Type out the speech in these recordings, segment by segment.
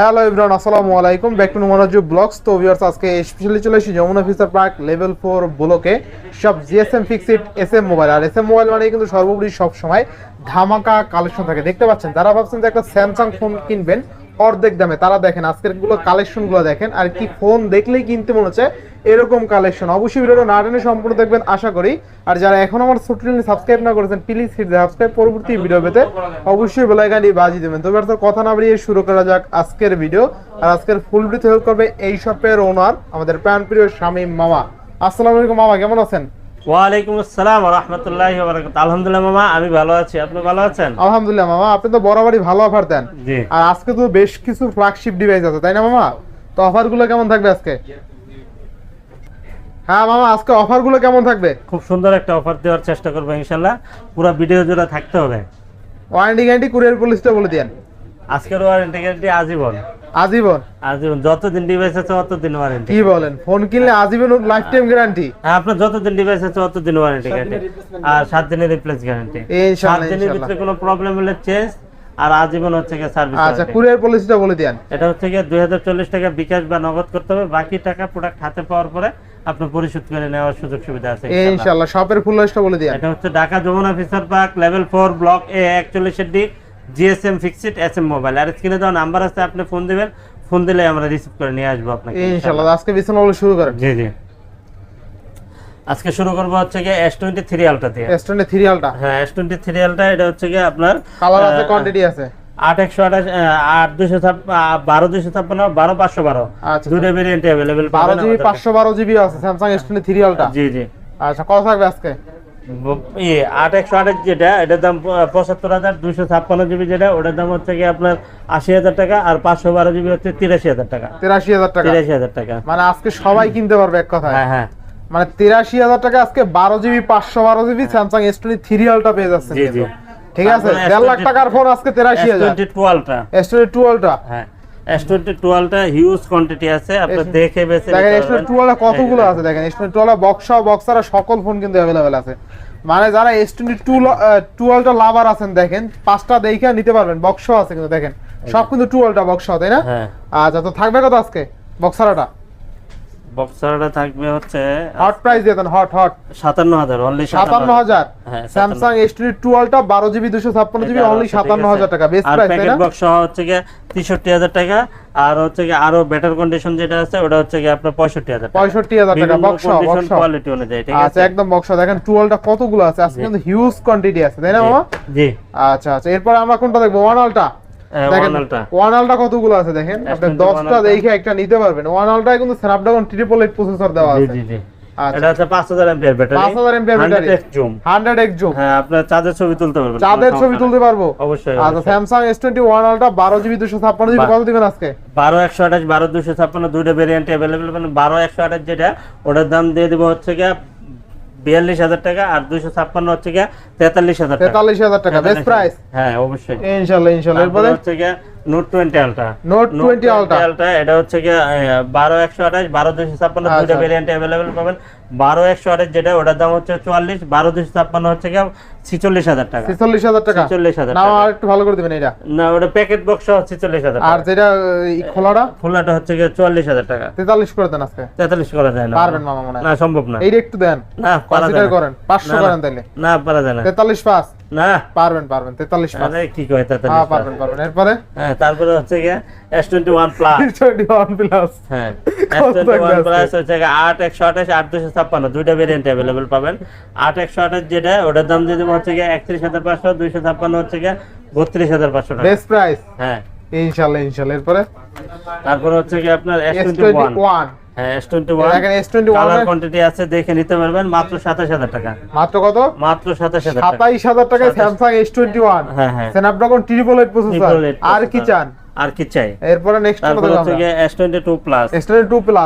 Hello ইবরান আসসালামু আলাইকুম ব্যাক টু নোমানাজু ব্লগস তো ভিউয়ার্স আজকে স্পেশালি চলে এসেছি Jamuna future park level four ব্লকে সব GSM fixed S M mobile আর এস এম মোবাইল মানে কিন্তু সর্বোপরি সবসময় ধামাকা কালেকশন থাকে। দেখতে পাচ্ছেন তারা ভাবছেন যে একটা স্যামসাং ফোন কিনবেন অর্ধেক দামে। তারা দেখেন আজকেরগুলো কালেকশনগুলো দেখেন। আর কি ফোন দেখলেই কিনতে মনে হচ্ছে এরকম কালেকশন অবশ্যই ভিডিওটা না টেনে সম্পূর্ণ দেখবেন আশা করি। আর যারা এখন আমার ছোট্ট সাবস্ক্রাইব না করেছেন প্লিজ হিট সাবস্ক্রাইব পরবর্তী ভিডিও পেতে অবশ্যই বেলাইকানি বাজি দেবেন। তবে তো কথা না বাড়িয়ে শুরু করা যাক আজকের ভিডিও আর আজকের ফুল ভিডিওতে হেল্প করবে এই শপের ওনার আমাদের প্রাণ প্রিয় শামীম মামা। আসসালামু আলাইকুম মামা কেমন আছেন? ওয়ালাইকুম আসসালাম রহমতুল্লাহ আলহামদুলিল্লাহ মামা আমি ভালো আছি। আপনি ভালো আছেন? আলহামদুলিল্লাহ মামা আপনি তো বরাবরই ভালো অফার দেন। আর আজকে তো বেশ কিছু ফ্ল্যাগশিপ ডিভাইস আছে তাই না মামা? তো অফারগুলো কেমন থাকবে আজকে? হ্যাঁ মামা আজকে অফারগুলো কেমন থাকবে? খুব সুন্দর একটা অফার দেওয়ার চেষ্টা করব ইনশাল্লাহ। পুরো ভিডিও জুড়ে থাকতে হবে। ওয়ারেন্টি গ্যারান্টি কুরিয়ার পলিসিটা বলে দেন আজকের ওয়ারেন্টি গ্যারান্টি আজীবন। আজীবন? আজীবন যতদিন ডিভাইস আছে ততদিন ওয়ারেন্টি কি বলেন? ফোন কিনলে আজীবন লাইফ টাইম গ্যারান্টি হ্যাঁ আপনার যতদিন ডিভাইস আছে ততদিন ওয়ারেন্টি গ্যারান্টি আর সাত দিনের রিপ্লেস গ্যারান্টি ইনশাআল্লাহ দিনের ভিতরে কোনো প্রবলেম হলে চেঞ্জ আর আজীবন হচ্ছে গিয়ে সার্ভিস আচ্ছা কুরিয়ার পলিসিটা বলে দেন। এটা হচ্ছে হাজার চল্লিশ টাকা বিকাশ বা নগদ করতে হবে। বাকি টাকা প্রোডাক্ট হাতে পাওয়ার পরে আপনি পরিশোধ করে নেওয়ার সুযোগ সুবিধা আছে ইনশাআল্লাহ। শপের ফুল লিস্টটা বলে দেন। এটা হচ্ছে Dhaka Jamuna future park level four block A একচল্লিশের D GSM fixed S M mobile আর স্ক্রিনে দেওয়া নাম্বার আছে আপনি ফোন দিবেন ফোন দিলে আমরা রিসিভ করে নিয়ে আসব আপনাকে ইনশাআল্লাহ আজকে বিছানা বলে শুরু করেন। জি জি। আজকে শুরু করব হচ্ছে গিয়ে এস টোয়েন্টি থ্রি আলটা দিয়ে এস্টনে সিরিয়ালটা হ্যাঁ এস টোয়েন্টি থ্রি আলটা এটা হচ্ছে গিয়ে আপনার কালার আছে কোয়ান্টিটি আছে। আট একশো আঠাশ আহ, আট দুশো ছাপ্প- বারো দুশো ছাপ্পান্ন বারো পাঁচশো বারো। আচ্ছা দুটো ভেরিয়েন্ট অ্যাভেলেবেল বারো জিবি পাঁচশো বারো জিবি আছে স্যামসাং এস্টনে সিরিয়ালটা জি জি। আচ্ছা কত থাকবে আজকে? ইয়ে আট একশো আঠাশ যেটা এটার দাম পঁচাত্তর হাজার দুশো ছাপ্পান্ন জিবি যেটা ওটার দাম হচ্ছে কি আপনার আশি হাজার টাকা আর পাঁচশো বারো জিবি হচ্ছে তিরাশি হাজার টাকা। তিরাশি হাজার টাকা? তিরাশি হাজার টাকা। মানে আজকে সবাই কিনতে পারবে এক কথায়। হ্যাঁ হ্যাঁ। মানে তিরাশি হাজার টাকা আজকে বারো জিবি পাঁচশো বারো জিবি স্যামসাং এস টোয়েন্টি সিরিয়ালটা পেয়ে যাচ্ছে জি জি। ঠিক আছে? দেড় লাখ টাকার ফোন আজকে তেরাশি এস হাজার টোয়েন্টি টুয়েলভটা এস টোয়েন্টি টুয়েলভটা হ্যাঁ। এস টোয়েন্টি টুয়েলভটা হিউজ কোয়ান্টিটি আছে। আপনি দেখে বেছে দেখেন কতগুলো আছে? দেখেন বক্সা বক্সারা সকল ফোন কিন্তু আছে। মানে যারা এস টোয়েন্টি টু টুয়েলভটা লাভার আছেন দেখেন পাঁচটা দেখে নিতে পারবেন বক্স আছে কিন্তু দেখেন। সব কিন্তু টুয়েলভটা বক্স তাই না? হ্যাঁ। আচ্ছা তো থাকবে কত আজকে বক্সারাটা বক্সারটা থাকবে হচ্ছে হট প্রাইস দিয়ে দেন হট হট সাতান্ন হাজার অনলি সাতান্ন হাজার। হ্যাঁ, স্যামসাং এস টোয়েন্টি টুয়েলভটা বারো জিবি দুশো ছাপ্পান্ন জিবি অনলি সাতান্ন হাজার টাকা বেস্ট আর প্রাইস তাই প্যাকেট না? বক্স হচ্ছে তেষট্টি হাজার টাকা আর হচ্ছে গিয়ে আরও বেটার কন্ডিশন যেটা আছে ওটা হচ্ছে গিয়ে আপনার পঁয়ষট্টি হাজার টাকা। পঁয়ষট্টি হাজার টাকা বক্স বক্স কোয়ালিটি অনুযায়ী ঠিক আছে আচ্ছা আছে? একদম বক্স দেখেন টুয়েলভটা কতগুলো আছে? আজকে কিন্তু হিউজ কোয়ান্টিটি আছে তাই না মামা? জি। আচ্ছা আচ্ছা এরপর আমরা কোনটা দেখব? ওয়ান আলটা দেখেন One Ultra। ওয়ান আলটা কতগুলো আছে দেখেন? আপনি S21 দেখে একটা নিতে পারবেন। ওয়ান কিন্তু স্ন্যাপড্রাগন ট্রিপল এইট প্রসেসর দেওয়া আছে। জি জি। এটা হচ্ছে পাঁচ হাজার battery 5000 ampere battery। Zoom hundred X zoom হ্যাঁ আপনার চাঁদের ছবি তুলতে পারবেন চাঁদের ছবি তুলতে পারব? অবশ্যই আচ্ছা বারো কত দিবেন আজকে? বারো একশো আঠাশ বারো দুইটা ভেরিয়েন্ট মানে বারো একশো আঠাশ যেটা ওটার দাম দিয়ে দেবো হচ্ছে বিয়াল্লিশ হাজার টাকা আর দুইশো ছাপ্পান্ন হচ্ছে গিয়া তেতাল্লিশ হাজার তেতাল্লিশ হাজার টাকা বেস্ট প্রাইস হ্যাঁ অবশ্যই। ইনশাল্লাহ ইনশাল্লাহ। এরপরে? হচ্ছে গিয়া note twenty ultra note twenty ultra ultra এটা হচ্ছে গিয়ে বারো একশো আঠাশ বারো দুইশো ছাপ্পান্ন দুইটা ভ্যারিয়েন্ট ভেরিয়েন্ট অ্যাভেলেবেল পাবেন। বারো একশো আটের যেটা ওটার দাম হচ্ছে চুয়াল্লিশ বারো দুশো ছাপ্পান্ন হচ্ছে গিয়ে ছিচল্লিশ হাজার টাকা। ছিচল্লিশ হাজার টাকা? ছিচল্লিশ হাজার না আর একটু ভালো করে দিবেন এটা না ওটা প্যাকেট বক্স হচ্ছে ছিচল্লিশ হাজার আর যেটা খোলাটা? খোলাটা হচ্ছে গিয়ে চুয়াল্লিশ হাজার টাকা। তেতাল্লিশ করে দেন আজকে। তেতাল্লিশ করা যায় না। পারবেন মামা মনে না সম্ভব না। এইটা একটু দেন। না করা যায় করেন। পাঁচশো। করেন তাহলে না পারা যায় না। তেতাল্লিশ পাঁচ। না? পারবেন পারবেন 43 মানে ঠিক হয় 43 হ্যাঁ পারবেন পারবেন। এরপরে? হ্যাঁ তারপরে হচ্ছে কি S21 প্লাস S21 প্লাস হ্যাঁ S21 প্লাস হচ্ছে 8128 8256 দুইটা ভেরিয়েন্ট अवेलेबल পাবেন। 8128 যেটা ওটার দাম হচ্ছে কি 31500 256 হচ্ছে কি 32500 টাকা। বেস্ট প্রাইস হ্যাঁ। ইনশাআল্লাহ ইনশাআল্লাহ এরপরে? তারপরে হচ্ছে কি আপনার S21 হ্যাঁ এস টোয়েন্টি ওয়ান দেখেন এস টোয়েন্টি কালার কোয়ান্টিটি আছে দেখে নিতে পারবেন মাত্র সাতাশ হাজার টাকা। মাত্র কত? মাত্র সাতাশ হাজার টাকা। সাতাইশ হাজার টাকায় সাতাইশ। স্যামসাং ওয়ান হ্যাঁ হ্যাঁ। ট্রিপল প্রসেসর আর কি চান? আর কি চাই? এরপরে নেক্সট তারপর হচ্ছে গিয়ে প্লাস প্লাস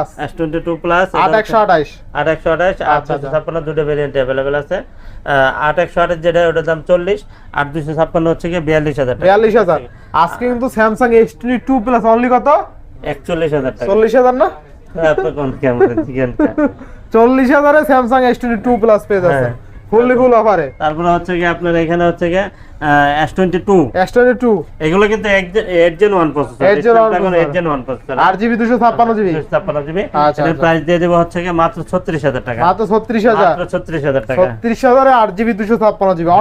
প্লাস আঠাশ। আট আচ্ছা, দুশো আচ্ছা। দুটো ভেরিয়েন্ট অ্যাভেলেবেল আছে। আহ, আট একশো আঠাশ যেটা ওটার দাম চল্লিশ আট দুশো ছাপ্পান্ন হচ্ছে গিয়ে বিয়াল্লিশ হাজার টাকা। হাজার। আজকে কিন্তু Samsung S twenty two plus only কত? একচল্লিশ হাজার টাকা। চল্লিশ হাজার না? চল্লিশ হাজারে Samsung S twenty two plus পেয়ে যাচ্ছে। হ্যাঁ। ফুললি ফুল অফারে। তারপরে হচ্ছে কি আপনার এখানে হচ্ছে কি S22 S22 এগুলো কিন্তু 8 জেন 1 প্রসেসর 8 জেন 1 প্রসেসর এর প্রাইস আচ্ছা, আচ্ছা। দিয়ে দেব হচ্ছে মাত্র 36000 টাকা। মাত্র 36000 মাত্র 36000 টাকা। 36000 এ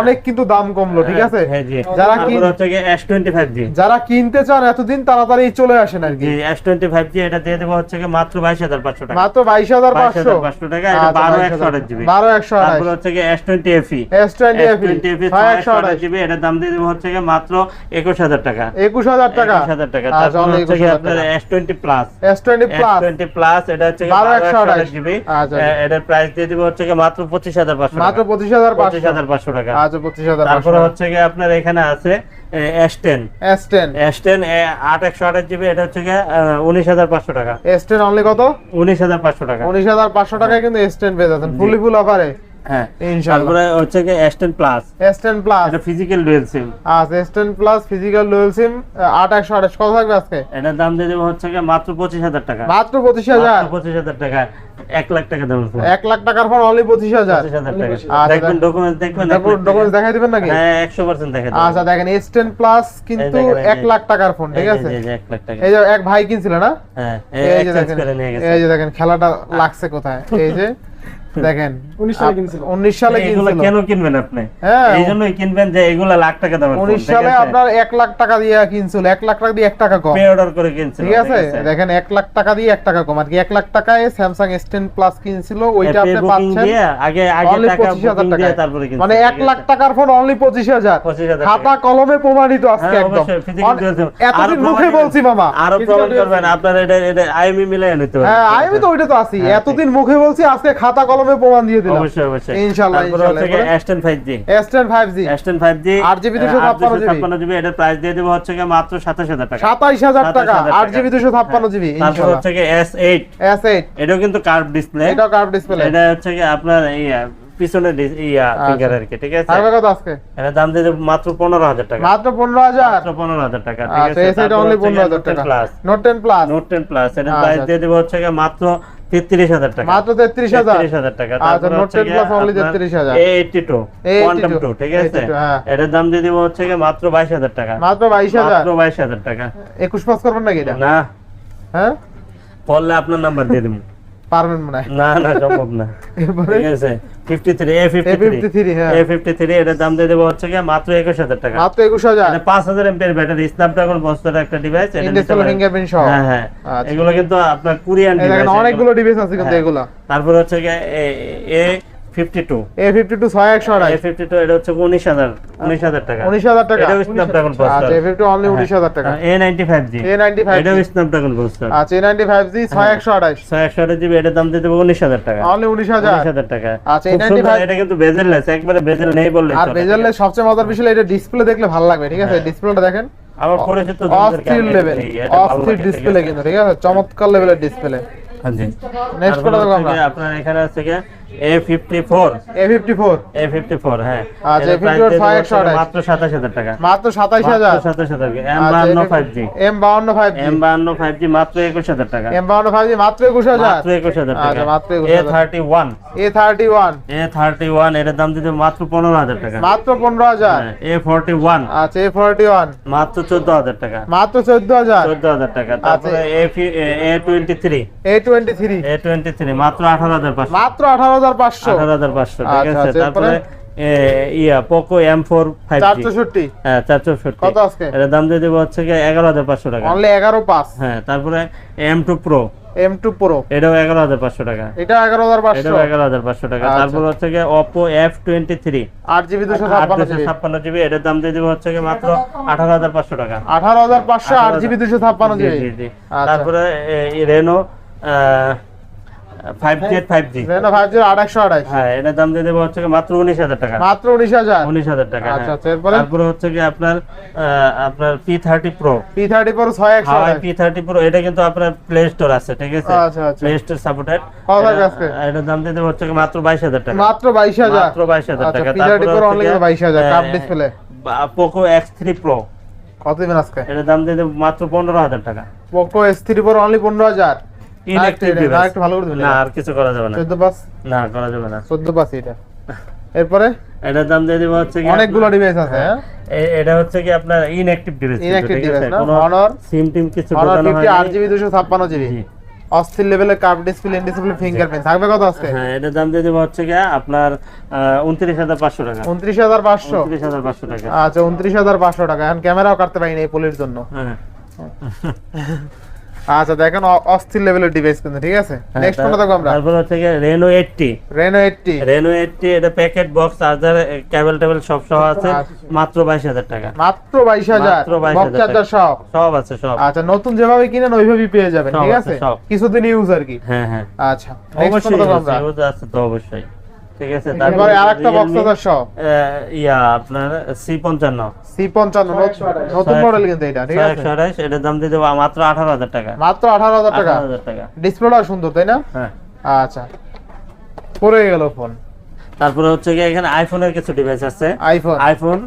অনেক কিন্তু দাম কমলো ঠিক হ্যাঁ, আছে? হ্যাঁ, যারা যারা কিনতে চান এতদিন তাড়াতাড়ি চলে আসেন আর কি। S25G এটা দিয়ে দেব হচ্ছে মাত্র 22500 টাকা। মাত্র 22500 22500 টাটাকা এটা 12128GB 12128 তারপর হচ্ছে S20 FE S20 FE এটার দাম দিয়ে দেবো হচ্ছে মাত্র একুশ হাজার টাকা। একুশ হাজার টাকা? একুশ হাজার টাকা। আচ্ছা, তারপর হচ্ছে 21,000 গিয়ে আপনার টাকা। S twenty plus S twenty plus twenty plus এটা হচ্ছে বারো একশো আঠাশ। জিবি আচ্ছা। এটার প্রাইস দিয়ে দেবো হচ্ছে মাত্র পঁচিশ হাজার পাঁচশো মাত্র টাকা পঁচিশ হাজার পঁচিশ। হাজার পাঁচশো টাকা। আচ্ছা পঁচিশ হাজার তারপরে হচ্ছে আপনার এখানে আছে S ten S ten S ten আট একশো আঠাশ জিবি এটা হচ্ছে গিয়ে উনিশ হাজার পাঁচশো টাকা। এস টেন অনলি কত? উনিশ হাজার পাঁচশো টাকা। উনিশ হাজার পাঁচশো টাকায় কিন্তু এস টেন পেয়ে যাচ্ছেন। ফুলি ফুল অফারে হ্যাঁ ইনশাআল্লাহ। তারপরে হচ্ছে গিয়ে S plus S ten plus এটা ফিজিক্যাল ডুয়েল সিম আচ্ছা প্লাস ফিজিক্যাল ডুয়েল সিম কত থাকবে আজকে? এটার দাম দিয়ে দেবো হচ্ছে গিয়ে মাত্র পঁচিশ হাজার টাকা। মাত্র টাকা। এক লাখ টাকা দাম আছে। লাখ টাকার ফোন অনলি আচ্ছা, দেখবেন ডকুমেন্টস দেখবেন। ডকুমেন্টস দেখাই দিবেন নাকি? হ্যাঁ। আচ্ছা দেখেন এস টেন প্লাস কিন্তু লাখ টাকার ফোন ঠিক আছে? এই যে এক লাখ টাকা। এই যে এক ভাই কিনছিল না? হ্যাঁ যে দেখেন এই যে দেখেন খেলাটা লাগছে কোথায়? এই যে দেখেন উনিশ সালে কিনছিল। উনিশ সালে কিনছিল। কেন কিনবেন আপনি? হ্যাঁ কিনবেন যে এগুলা লাখ টাকা দামের সালে আপনার এক লাখ টাকা দিয়ে কিনছিল এক লাখ টাকা দিয়ে এক টাকা কম। পে অর্ডার করে কিনছিল ঠিক আছে? দেখেন এক লাখ টাকা দিয়ে এক টাকা কম। আর কি এক লাখ টাকায় স্যামসাং এস টেন প্লাস কিনছিল ওইটা আপনি পাচ্ছেন আগে আগে টাকা পঁচিশ হাজার দিয়ে টাকা তারপরে মানে এক লাখ টাকার ফোন অনলি পঁচিশ হাজার। 25,000 খাতা কলমে প্রমাণিত আজকে হ্যাঁ, একদম SIM। এতদিন মুখে বলছি মামা। আরও প্রমাণ করবেন আপনার এটা এটা আইএমই মিলাই নিতে হ্যাঁ তো ওইটা তো আছি হ্যাঁ, এতদিন মুখে বলছি আজকে খাতা কলমে প্রমাণ দিয়ে দিলাম। অবশ্যই অবশ্যই। ইনশাআল্লাহ, ইনশাআল্লাহ। S10 5G S ten five G S10 5G 8GB 256 ছাপ্পান্ন জিবি এটার প্রাইস দিয়ে দেব হচ্ছে কি মাত্র সাতাশ হাজার টাকা। সাতাইশ হাজার টাকা 27,000 আট জিবি দুশো ছাপ্পান্ন জিবি তারপর হচ্ছে কি S8 এস এইট এটাও কিন্তু কার্ভ ডিসপ্লে এটাও কার্ভ ডিসপ্লে এটা হচ্ছে কি আপনার ইয়া ইয়া আচ্ছা। ফিঙ্গার আর কি ঠিক আছে? থাকবে কত আজকে? এটার দাম দিয়ে মাত্র টাকা। মাত্র মাত্র টাকা ঠিক আছে? Only plus note ten plus note ten plus এটার প্রাইস। দিয়ে দেবো হচ্ছে মাত্র তেত্রিশ হাজার টাকা। মাত্র টাকা আচ্ছা, তারপর 10 Plus only 33,000 A eighty two quantum two ঠিক আছে? 82। এটার দাম দিয়ে দেবো হচ্ছে মাত্র বাইশ হাজার টাকা। মাত্র বাইশ হাজার? মাত্র বাইশ হাজার টাকা। একুশ পাস করবেন নাকি এটা? না। হ্যাঁ? পড়লে আপনার নাম্বার দিয়ে দেবো। পারবেন মনে হয়। না না সম্ভব না। ঠিক আছে fifty three A fifty A53 হ্যাঁ। এ ফিফটি থ্রি দাম দিয়ে দেবো হচ্ছে মাত্র টাকা। মাত্র ব্যাটারি স্ন্যাপড্রাগন একটা ডিভাইস এটা নিতে ফিঙ্গারপ্রিন্ট সহ। হ্যাঁ হ্যাঁ। আচ্ছা। এগুলো কিন্তু আপনার কোরিয়ান অনেকগুলো ডিভাইস আছে কিন্তু এগুলো। তারপর হচ্ছে A fifty two A fifty two ছয় একশো আড়াই। এ ফিফটি টু এটা হচ্ছে উনিশ হাজার টাকা। উনিশ হাজার টাকা। এটাও স্ন্যাপড্রাগন আচ্ছা এ ফিফটি অনলি উনিশ হাজার টাকা। A ninety five G A ninety five এটাও স্ন্যাপড্রাগন বস্তার আচ্ছা এ নাইনটি ফাইভ জি ছয় একশো আড়াইশ ছয় একশো আঠাশ জিবি এটার দাম দিয়ে দেবো টাকা। অনলি উনিশ হাজার। টাকা। আচ্ছা, A95 এটা কিন্তু বেজেললেস একবারে বেজেল নেই বললে আর বেজারলে সবচেয়ে মজার বিষয় এটা ডিসপ্লে দেখলে ভালো লাগবে ঠিক আছে? ডিসপ্লেটা দেখেন। আমার পরিচিত অস্থির লেভেল অস্থির ডিসপ্লে কিন্তু ঠিক আছে? চমৎকার লেভেলের ডিসপ্লে নেক্সট তারপরে দেখো আমরা। আপনার এখানে আছে কি A fifty four A fifty four A fifty four হ্যাঁ। আচ্ছা, A54 price দিয়ে দেবো ছয় হচ্ছে একশো আঠাশ। মাত্র সাতাশ হাজার টাকা। মাত্র সাতাইশ হাজার? মাত্র সাতাশ হাজার এম বাহান্ন ফাইভ জি এম বাউন্ন ফাইভ জি এম বাহান্ন ফাইভ জি মাত্র একুশ হাজার টাকা। এম বাউন্ন ফাইভ জি মাত্র একুশ হাজার? মাত্র একুশ হাজার আচ্ছা, মাত্র 21,000 A thirty one A thirty one A thirty one এটার দাম দিতে মাত্র পনেরো হাজার টাকা। মাত্র পনেরো হাজার? এ ফোরটি ওয়ান আচ্ছা এ ফোরটি ওয়ান মাত্র চোদ্দ হাজার টাকা। মাত্র চোদ্দ হাজার? চোদ্দ হাজার টাকা। তারপরে A twenty three A twenty three A twenty three মাত্র আঠারো হাজার মাত্র আঠারো ঠিক আচ্ছা, আছে। আচ্ছা, তারপরে yeah Poco M four five হ্যাঁ এটার দাম দিয়ে দেবো হচ্ছে এগারো হাজার পাঁচশো টাকা। অনলি এগারো পাঁচ। হ্যাঁ তারপরে M two pro M two pro এটাও এগারো হাজার পাঁচশো টাকা। এটা এগারো হাজার পাঁচশো। এটাও এগারো হাজার পাঁচশো টাকা। তারপর হচ্ছে কি অপো এফ টোয়েন্টি থ্রি আট জিবি দুশো ছাপ্পান্ন জিবি। এটার দাম দিয়ে দেবো হচ্ছে কি মাত্র আঠারো হাজার পাঁচশো টাকা। আঠারো হাজার পাঁচশো আট জিবি দুশো ছাপ্পান্ন জিবি। আচ্ছা। তারপরে রেনো আপনার আহ, আপনার P thirty pro P thirty four ছয় একশো হাওয়াই আড়াইশ। পি থার্টি প্রো এটা কিন্তু আপনার প্লে স্টোর আছে ঠিক আছে? প্লে স্টোর সাপোর্টেড কত টাকা আজকে? এটার দাম দেবো হচ্ছে মাত্র বাইশ হাজার টাকা। মাত্র বাইশ হাজার? মাত্র বাইশ হাজার আচ্ছা টাকা। বাইশ হাজার display Poco X three pro কত দিবেন আজকে? এটার দাম দেবো মাত্র পনেরো হাজার টাকা। Poco S three four only পনেরো হাজার। Inactive আরেকটু- আরেকটু ভালো করে দিবেন না আর কিছু করা যাবে না। চোদ্দ পাঁচ? না করা যাবে না। চোদ্দ পাঁচ এটা। এরপরে? এটার দাম দিয়ে দিব হচ্ছে কি অনেকগুলো ডিভাইস আছে হ্যাঁ? এটা হচ্ছে কি আপনার ইনঅ্যাক্টিভ ডিভাইস Inactive device না? Honor? সিম টিম কিছু Honor ঢোকানো 50 হয়নি। 8GB 256 জিবি জি। অস্থির লেভেলের curve display in display fingerprint থাকবে কত আজকে? হ্যাঁ এটার দাম দিয়ে দিব হচ্ছে কি আপনার উনত্রিশ হাজার পাঁচশো টাকা। 29500 উনত্রিশ হাজার পাঁচশো টাকা। আচ্ছা 29500 টাকা। এখন ক্যামেরাও কাটতে পারিনি এই পলির জন্য। হ্যাঁ। আচ্ছা দেখেন অস্থির লেভেলের ডিভাইস কিন্তু ঠিক আছে? হ্যাঁ, নেক্সট কোনটা দেখো আমরা? তারপর হচ্ছে Reno eighty Reno 80 Reno eighty এটা প্যাকেট বক্স চার্জার কেবল টেবল সব সহ আছে আচ্ছা। মাত্র বাইশ হাজার টাকা। মাত্র 22000 মাত্র 22,000 বক্স চার্জার সহ সব? আছে সব। আচ্ছা নতুন যেভাবে কিনেন ওইভাবেই পেয়ে যাবেন সব ঠিক আছে, সব। কিছুদিন ইউজ আর কি। হ্যাঁ হ্যাঁ। আচ্ছা নেক্সট কোনটা দেখো আমরা? আছে, আছে তো অবশ্যই। ঠিক আছে এরপরে আরেকটা বক্স চার্জার ইয়া আপনার সি পঞ্চান্ন। C55 নতুন মডেল কিন্তু এটা ঠিক আছে? একশো আঠাশ এটার দাম দিয়ে দেবো মাত্র আঠারো হাজার টাকা। মাত্র 18000 টাকা? আঠারো হাজার টাকা। ডিসপ্লেটা সুন্দর তাই না? হ্যাঁ। আচ্ছা। পড়ে গেল ফোন তারপরে হচ্ছে কি এখানে আইফোনের কিছু ডিভাইস আছে। IPhone iPhone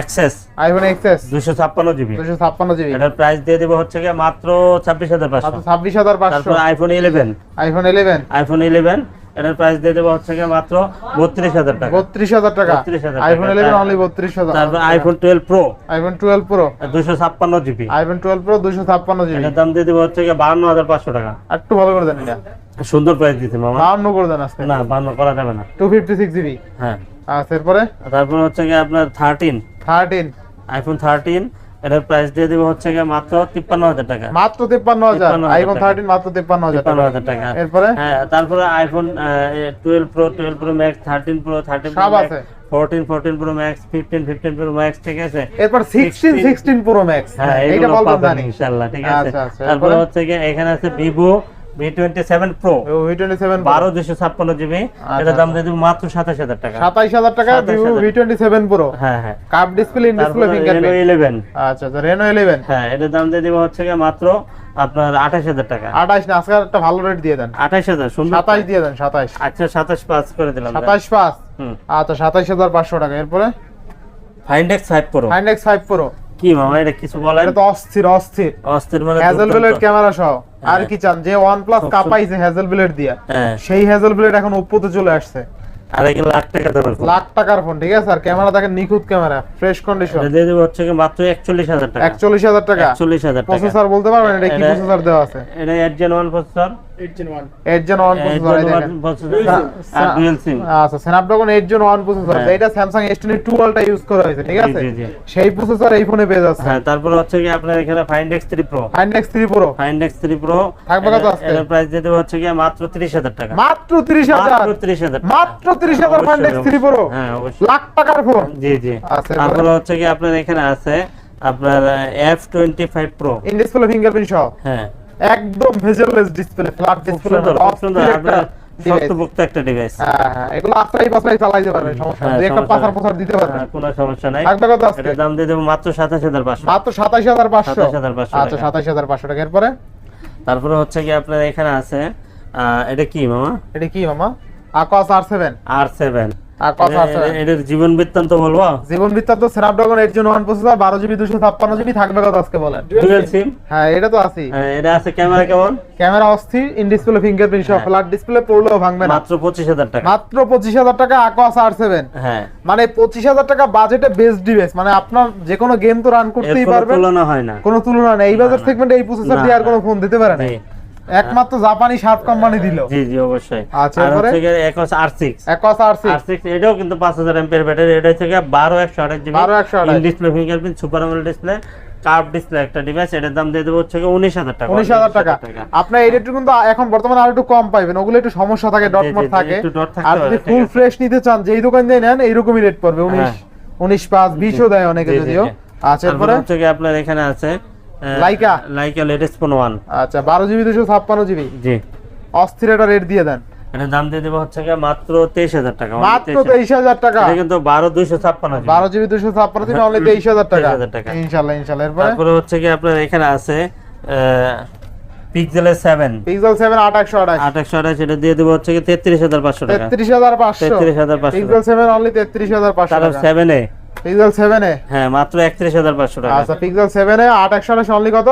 XS iPhone XS দুশো ছাপ্পান্ন জিবি 256 জিবি এটার প্রাইস দিয়ে দেবো হচ্ছে কি মাত্র ছাব্বিশ হাজার মাত্র পাঁচশো। 26500 তারপর iPhone eleven iPhone 11 iPhone eleven এটার প্রাইস দিয়ে দেবো হচ্ছে কি মাত্র বত্রিশ হাজার টাকা। 32000 টাকা। 32,000 আইফোন টাকা। 11 অনলি 32000 তারপর iPhone twelve pro iPhone 12 pro দুশো ছাপ্পান্ন জিবি আইফোন 12 প্রো 256 জিবি এটার দাম দিয়ে দেবো হচ্ছে কি বাহান্ন হাজার পাঁচশো টাকা। একটু ভালো করে দেন এটা সুন্দর প্রাইস দিতে মামা। 52 করে দেন আজকে। না বান্ন করা যাবে না। 256 জিবি হ্যাঁ। আচ্ছা এরপরে তারপর হচ্ছে আপনার থার্টিন 13 আইফোন থার্টিন এটার প্রাইস দিয়ে দেবো হচ্ছে গিয়ে মাত্র তিপ্পান্ন হাজার টাকা। মাত্র 53000 53,000 আইফোন টাকা। 13 মাত্র 53000 তিপ্পান্ন টাকা। এরপরে? হ্যাঁ তারপরে iPhone twelve pro twelve pro max thirteen pro thirteen pro আছে। Fourteen fourteen pro max fifteen fifteen pro max ঠিক আছে? এরপর 16 16 প্রো ম্যাক্স হ্যাঁ এইটা বলব ইনশাআল্লাহ ঠিক আছে? আচ্ছা, আচ্ছা, তারপরে হচ্ছে গিয়ে এখানে আছে Vivo V twenty seven pro ও V27 বারো দুশো ছাপ্পান্ন জিবি আচ্ছা। দাম দিয়ে দেবো মাত্র সাতাশ হাজার টাকা। 27000 টাকা Vivo V27 Pro হ্যাঁ হ্যাঁ। ডিসপ্লে ইন ডিসপ্লে আচ্ছা আচ্ছা রেনো 11 হ্যাঁ দাম দিয়ে দেবো হচ্ছে কি মাত্র আপনার আঠাশ হাজার টাকা। 28 না আজকে একটা ভালো রেট দিয়ে দেন। আঠাশ হাজার সুন্দর। 27 দিয়ে দেন 27 আচ্ছা সাতাশ পাঁচ করে দিলাম 27 পাস হুম। আচ্ছা 27500 টাকা। এরপরে? Find X five pro Find X5 Pro কি মামা এটা কিছু বলেন? এটা তো অস্থির অস্থির। অস্থির মানে হ্যাজেল ব্লেড ক্যামেরা সহ। আর কি চান যে OnePlus কাপাইছে হ্যাজেল ব্লেড দিয়া। হ্যাঁ। সেই হ্যাজেল ব্লেড এখন ওপ্পোতে চলে আসছে। আর এগুলো লাখ টাকা দামের ফোন লাখ টাকার ফোন ঠিক আছে? আর ক্যামেরা দেখেন নিখুঁত ক্যামেরা ফ্রেশ কন্ডিশন এটা দিয়ে দেবো হচ্ছে মাত্র একচল্লিশ হাজার টাকা। একচল্লিশ হাজার টাকা। একচল্লিশ হাজার টাকা। প্রসেসর বলতে পারবেন এটা কি প্রসেসর দেওয়া আছে? এটা জেন ওয়ান প্রসেসর সেই প্রসেসর এই ফোনে পেয়ে যাচ্ছে। হচ্ছে কি আপনার এখানে find X three pro find X three pro find X three pro থাকবে কত আজকে? এটার প্রাইস দিয়ে দেবো হচ্ছে কি মাত্র তিরিশ হাজার টাকা। মাত্র তিরিশ হাজার? মাত্র তিরিশ হাজার টাকা। মাত্র তিরিশ হাজার এক্স থ্রি প্রো হ্যাঁ অবশ্যই। লাখ টাকার ফোন জি জি। তারপরে হচ্ছে কি আপনার এখানে আছে আপনার F twenty five pro in display fingerprint সহ? হ্যাঁ। একদম ভেজেললেস ডিসপ্লে ফ্ল্যাট ডিসপ্লে শক্তপোক্ত একটা ডিভাইস হ্যাঁ এগুলো আস্তাই পাস্তাই চালাইতে পারবে সমস্যা হ্যাঁ, নেই। একটা সমস্যা পাসার পাসার দিতে পারবে কোনো সমস্যা নাই। থাকবে কত আজকে দাম দিয়ে দেবো মাত্র সাতাশ হাজার পাঁচশো মাত্র সাতাশ হাজার পাঁচশো। 27,500 আচ্ছা টাকা। সাতাশ হাজার পাঁচশো টাকা। এরপরে? তারপরে হচ্ছে কি আপনার এখানে আছে এটা কি মামা? এটা কি মামা? আকস আর সেভেন আর সেভেন আকস আর জীবন বৃত্তান্ত বলব? জীবন বৃত্তান্ত স্ন্যাপড্রাগন এইট প্রসেসর বারো জিবি দুশো ছাপ্পান্ন জিবি থাকবে কত আজকে বলেন। ডুয়েল সিম হ্যাঁ এটা তো আছি এটা আছে ক্যামেরা কেমন ক্যামেরা অস্থির ইন ডিসপ্লে ফিঙ্গারপ্রিন্ট হ্যাঁ। সহ ফ্ল্যাট ডিসপ্লে পড়লেও ভাঙবে না। মাত্র টাকা। মাত্র পঁচিশ হাজার টাকা হ্যাঁ। মানে পঁচিশ হাজার টাকা বাজেটে বেস্ট ডিভাইস মানে আপনার যে কোনো গেম তো রান করতেই কোনো পারবেন। তুলনা হয় না। কোনো তুলনা নেই। এই বাজার সেগমেন্টে এই প্রসেসর দিয়ে আর। কোনো ফোন দিতে পারে না। একমাত্র জাপানি শার্প কোম্পানি দিল। জি জি অবশ্যই। আচ্ছা, আর এরপরে? হচ্ছে গিয়ে একশ আর সিক্স একস আর সিক্স এটাও কিন্তু পাঁচ হাজার এমপের ব্যাটারি এটা হচ্ছে গিয়ে বারো একশো আঠাশ GB 12,128 display fingerprint super AMOLED display curve display একটা ডিভাইস এটার দাম দিয়ে দেবো হচ্ছে উনিশ হাজার টাকা। উনিশ হাজার টাকা। আপনার এই রেটটা কিন্তু এখন বর্তমানে আরও একটু কম পাইবেন ওগুলো একটু সমস্যা থাকে ডট মট থাকে। আর যদি ফুল ফ্রেশ নিতে চান যেই দোকান দিয়ে নেন এইরকমই রেট পড়বে উনিশ হ্যাঁ। উনিশ পাঁচ বিশও দেয় অনেকে যদিও। আচ্ছা এরপরে? হচ্ছে আপনার এখানে আছে Laika? Laika latest phone one আচ্ছা বারো জিবি দুশো ছাপ্পান্ন জিবি? জি। অস্থির একটা রেট দিয়ে দেন। এটার দাম দিয়ে দেবো হচ্ছে গিয়ে মাত্র তেইশ হাজার টাকা মাত্র 23,000 তেইশ হাজার টাকা? এটা কিন্তু বারো দুইশো ছাপ্পান্ন GB। বারো জিবি দুশো ছাপ্পান্ন জিবি অনলি তেইশ হাজার টাকা। 23,000 টাকা। ইনশাল্লাহ ইনশাল্লাহ। এরপরে? তারপরে হচ্ছে কি আপনার এখানে আছে পিক্সেল সেভেন আট একশো আঠাশ। আট একশো আঠাশ এটা দিয়ে দেবো হচ্ছে কি তেত্রিশ হাজার পাঁচশো টাকা। তেত্রিশ হাজার পাঁচশো। তেত্রিশ হাজার পাঁচশো পিক্সেল সেভেন অনলি তেত্রিশ হাজার পাঁচশো তারপর পিক্সেল সেভেনে হ্যাঁ মাত্র একত্রিশ হাজার পাঁচশো টাকা। আচ্ছা পিক্সেল সেভেনে আট একশো আঠাশ অনলি কত?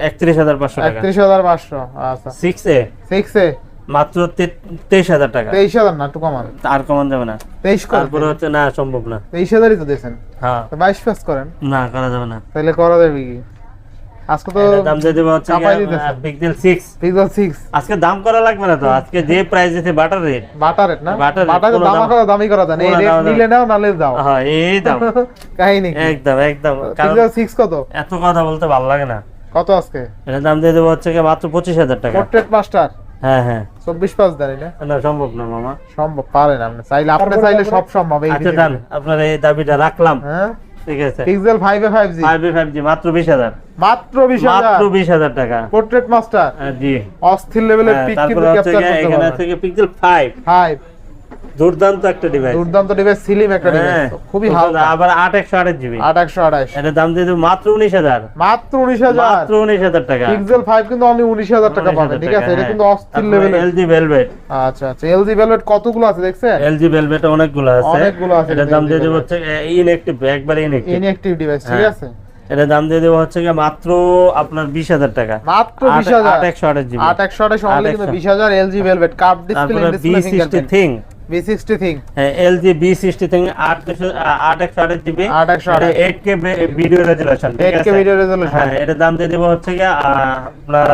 একত্রিশ হাজার পাঁচশো টাকা। একত্রিশ হাজার পাঁচশো আচ্ছা। 6 এ? 6 এ? মাত্র তে- তেইশ হাজার টাকা। তেইশ হাজার না একটু কমান। আর কমান যাবে না। 23 কর। তারপরে হচ্ছে না সম্ভব না। তেইশ হাজারই তো দেন হ্যাঁ। তো বাইশ পাস করেন। না করা যাবে না। তাহলে করা যাবে কি? আজকে তো দাম দেবো হচ্ছে পিক্সেল সিক্স পিক্সেল সিক্স আজকে দাম করা লাগবে না তো? আজকে যে প্রাইস দিতে বাটার রেট বাটার রেট না? বাটার দাম করা দামি করা এই রেট নিলে নাও নালে দাও হ্যাঁ এই দাম। কাহিনী একদম একদম। পিক্সেল সিক্স কত? এত কথা বলতে ভালো লাগে না। কত আজকে? এটার দাম দিয়ে দেবো হচ্ছে কি মাত্র পঁচিশ হাজার টাকা। পোর্ট্রেট মাস্টার হ্যাঁ হ্যাঁ। চব্বিশ পাঁচ এটা না? সম্ভব না মামা। সম্ভব পারেন আপনি। চাইলে আপনি চাইলে সব সম্ভব আচ্ছা দান আপনার এই দাবিটা রাখলাম। হ্যাঁ? ঠিক আছে। Pixel five A five G five five G মাত্র বিশ হাজার। মাত্র বিশ হাজার। মাত্র বিশ হাজার টাকা। পোর্ট্রেট মাস্টার হ্যাঁ, জি। অস্থির লেভেলের পিক কিন্তু ক্যাপচার করতে করতে এখানে থেকে পিক্সেল ফাইভ ফাইভ দুর্দান্ত একটা ডিভাইস দুর্দান্ত ডিভাইস সিলিম একটা ডিভাইস খুবই হালকা। আবার আট একশো আট জিবি আট একশো আঠাশ। দাম দিয়ে মাত্র উনিশ হাজার। মাত্র উনিশ হাজার। মাত্র উনিশ হাজার টাকা। পিক্সেল ফাইভ কিন্তু অনলি উনিশ হাজার টাকা পাবেন ঠিক আছে হ্যাঁ। এটা কিন্তু অস্থির লেভেলের এলজি ভেলভেট আচ্ছা আচ্ছা এলজি ভেলভেট কতগুলো আছে দেখছেন? এলজি ভেলভেট অনেকগুলো আছে। অনেকগুলো আছে এটার দাম দিয়ে দেবো হচ্ছে ইনএক্টিভ একবারে ইনএক্টিভ ইনঅ্যাক্টিভ ডিভাইস ঠিক হ্যাঁ। আছে? এটার দাম দিয়ে দেবো হচ্ছে মাত্র আপনার বিশ হাজার টাকা। মাত্র বিশ হাজার। আট একশো আট জিবি আট একশো আঠাশ কিন্তু বিশ হাজার LG Velvet cup display ThinQ V sixty ThinQ LG V sixty ThinQ আট দুশো- আট একশো আট জিবি আট একশো আঠাশ। Eight K video resolution 8K video resolution। হ্যাঁ এটার দাম দিয়ে দেবো হচ্ছে গিয়ে আপনার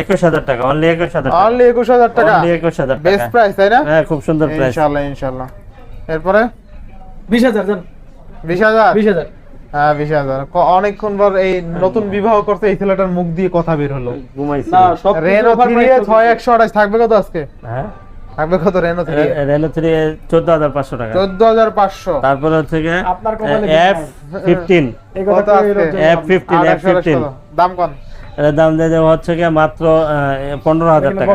একুশ হাজার টাকা অনলি একুশ হাজার অনলি একুশ হাজার টাকা? অনলি একুশ হাজার বেস্ট প্রাইস তাই না? হ্যাঁ খুব সুন্দর প্রাইস এরপরে? বিশ হাজার বিশ হাজার? বিশ হাজার। হ্যাঁ বিশ হাজার। অনেকক্ষণ পর এই নতুন বিবাহ করতে এই ছেলেটার মুখ দিয়ে কথা বের হলো। ঘুমাইছি। রেনো থ্রি ছয় একশো আঠাশ থাকবে কত আজকে? হ্যাঁ? থাকবে কত? রেনো থ্রি রেনো থ্রি চোদ্দ হাজার পাঁচশো টাকা। চোদ্দ হাজার পাঁচশো। তারপরে হচ্ছে গিয়ে আপনার কোম্পানি এফ ফিফটিন এই কত কথা আজকে? এফ ফিফটিন আট এফ একশো আঠাশ কত? এটার দাম দিয়ে দেবো হচ্ছে গিয়ে মাত্র পনেরো হাজার টাকা।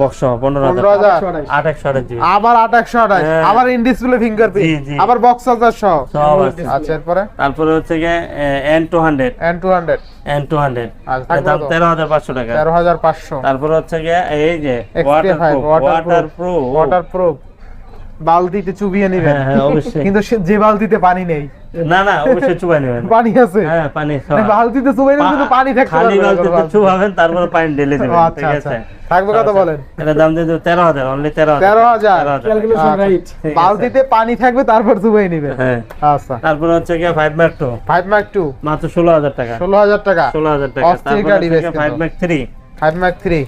বক্স পনেরো হাজার আট একশো আবার আট একশো আঠাশ। হ্যাঁ। আবার ইন ডিসপ্লে ফিঙ্গারপ্রিন্ট আবার বক্স চার্জার সহ। আচ্ছা এরপরে? তারপরে হচ্ছে গিয়ে N two hundred N two hundred N two hundred দাম তেরো হাজার পাঁচশো টাকা। তেরো হাজার পাঁচশো। তারপরে হচ্ছে গিয়ে এই যে ওয়াটার প্রুফ ওয়াটার প্রুফ বালতিতে চুবিয়ে নেবেন। হ্যাঁ, হ্যাঁ, কিন্তু যে বালতিতে পানি নেই। না না অবশ্যই চুবাই নেবেন। পানি আছে? হ্যাঁ পানি মানে বালতিতে চুবাই নেবেন কিন্তু পানি খালি বালতিতে চুবাবেন তারপর পানি ঢেলে আচ্ছা, দেবেন আচ্ছা। ঠিক আছে? থাকবে কত আচ্ছা। বলেন। এটা দাম দিয়ে অনলি ক্যালকুলেশন রাইট বালতিতে পানি থাকবে তারপর চুবাই নেবেন। হ্যাঁ। আচ্ছা। তারপর হচ্ছে কি 5 মার্ক 2 5 ম্যাক 2 মাত্র 16000 টাকা। 16000 টাকা। টাকা। তারপর 5 মার্ক 3 5 3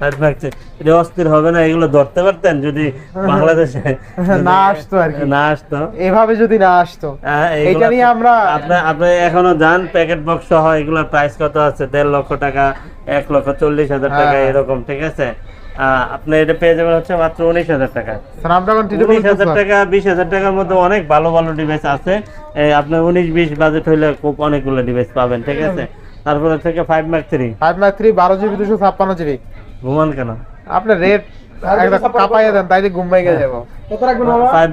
এটা অস্থির হবে না এগুলো ধরতে পারতেন যদি বাংলাদেশে না আসতো আর কি। না আসতো। এভাবে যদি না আসতো হ্যাঁ, এইটা নিয়ে আমরা আপনি আপনি এখনও যান প্যাকেট বক্স সহ এগুলোর প্রাইস কত আছে? দেড় লক্ষ টাকা এক লক্ষ চল্লিশ হাজার টাকা হ্যাঁ। এরকম ঠিক আছে? আপনি এটা পেয়ে যাবেন হচ্ছে মাত্র উনিশ হাজার টাকা। স্ন্যাপড্রাগন উনিশ হাজার টাকা বিশ হাজার টাকার মধ্যে অনেক ভালো ভালো ডিভাইস আছে। আপনার উনিশ বিশ বাজেট হইলে খুব অনেকগুলো ডিভাইস পাবেন ঠিক আছে? তারপরে থেকে five max three five max three বারো জিবি দুশো ছাপ্পান্ন জিবি ঘুমান কেন? আপনার রেট দেন তাইলে যাব। কত রাখবেন মামা ফাইভ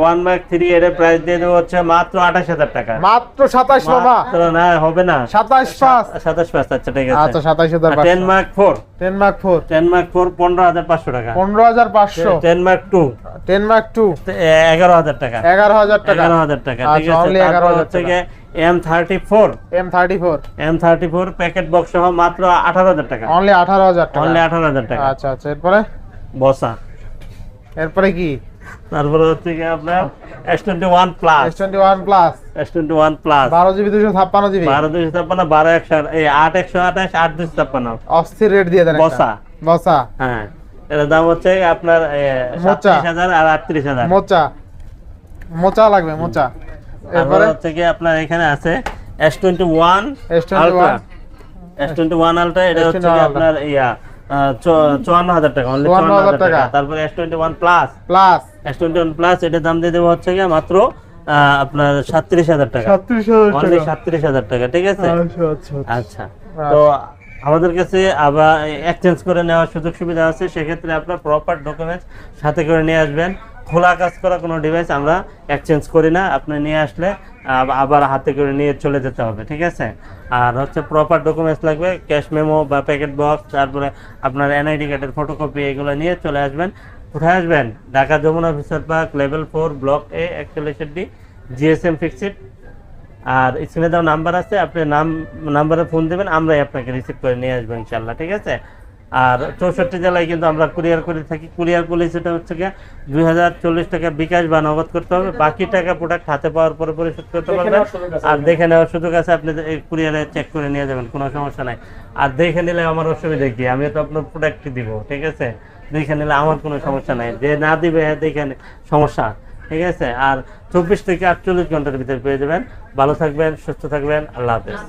ওয়ান ম্যাক এর প্রাইস দিয়ে দেবো হচ্ছে মাত্র আঠাশ হাজার টাকা। মাত্র সাতাশ বাবা। না হবে না। সাতাশ পাঁচ। সাতাশ পাঁচ আচ্ছা ঠিক আচ্ছা আছে সাতাশ হাজার টেন মার্ক টাকা। পনেরো হাজার পাঁচশো। Ten mark two ten mark two এগারো হাজার টাকা। এগারো হাজার টাকা। এগারো হাজার টাকা ঠিক আচ্ছা, আছে। 11,000 হচ্ছে গিয়ে M thirty four M thirty four M thirty four packet box সহ মাত্র আঠারো হাজার টাকা। অনলি আঠারো হাজার টাকা। অনলি আঠারো হাজার টাকা। আচ্ছা আচ্ছা এরপরে? বসা। এরপরে কি? তারপরে হচ্ছে গিয়ে আপনার S twenty one plus S twenty one plus S twenty one plus বারো জিবি দুশো ছাপ্পান্ন জিবি। বারো দুশো ছাপ্পান্ন বারো একশো আট- এই আট একশো আঠাশ আট দুশো ছাপ্পান্ন। অস্থির রেট দিয়ে দেন বসা। বসা। হ্যাঁ। এটার দাম হচ্ছে আপনার মোচা। সাতত্রিশ হাজার আর আটত্রিশ হাজার। মোচা। মোচা লাগবে মোচা। এরপরে? হচ্ছে কি আপনার এখানে আছে S twenty one S21 ultra S twenty one ultra এটা হচ্ছে আপনার ইয়া। চুয়ান্ন হাজার টাকা অনলি চুয়ান্ন হাজার টাকা। টাকা। তারপরে S twenty one plus plus S twenty one plus এটার দাম দিয়ে দেবো হচ্ছে গিয়ে মাত্র আপনার সাতত্রিশ হাজার টাকা। সাতত্রিশ অনলি সাতত্রিশ হাজার টাকা ঠিক আছে? আচ্ছা আচ্ছা আচ্ছা। তো আমাদের কাছে আবার এক্সচেঞ্জ করে নেওয়ার সুযোগ সুবিধা আছে সেক্ষেত্রে আপনার প্রপার ডকুমেন্টস সাথে করে নিয়ে আসবেন। খোলা কাজ করা কোনো ডিভাইস আমরা এক্সচেঞ্জ করি না। আপনি নিয়ে আসলে আবার হাতে করে নিয়ে চলে যেতে হবে, ঠিক আছে? আর হচ্ছে প্রপার ডকুমেন্টস লাগবে ক্যাশ মেমো বা প্যাকেট বক্স তারপরে আপনার এনআইডি কার্ডের ফটোকপি এগুলো নিয়ে চলে আসবেন। কোথায় আসবেন? Dhaka Jamuna future park level four block A একচল্লিশের D GSM fixed আর স্ক্রিনে দেওয়া নাম্বার আছে, আপনি নাম নাম্বারে ফোন দেবেন, আমরাই আপনাকে রিসিভ করে নিয়ে আসব ইনশাল্লাহ ঠিক আছে? আর চৌষট্টি জেলায় কিন্তু আমরা কুরিয়ার করে থাকি। কুরিয়ার করলে সেটা হচ্ছে গিয়ে দুই হাজার চল্লিশ টাকা বিকাশ বা নগদ করতে হবে। বাকি টাকা প্রোডাক্ট হাতে পাওয়ার পরে পরিশোধ করতে পারবেন। আর দেখে নেওয়ার সুযোগ আছে আপনি এই কুরিয়ারে চেক করে নিয়ে যাবেন কোনো সমস্যা নাই। আর দেখে নিলে আমার অসুবিধা কি? আমি তো আপনার প্রোডাক্ট দিব ঠিক আছে? দেখে নিলে আমার কোনো সমস্যা নাই। যে না দিবে দেখে সমস্যা ঠিক আছে? আর চব্বিশ থেকে আটচল্লিশ ঘণ্টার ভিতরে পেয়ে যাবেন। ভালো থাকবেন সুস্থ থাকবেন আল্লাহ হাফেজ।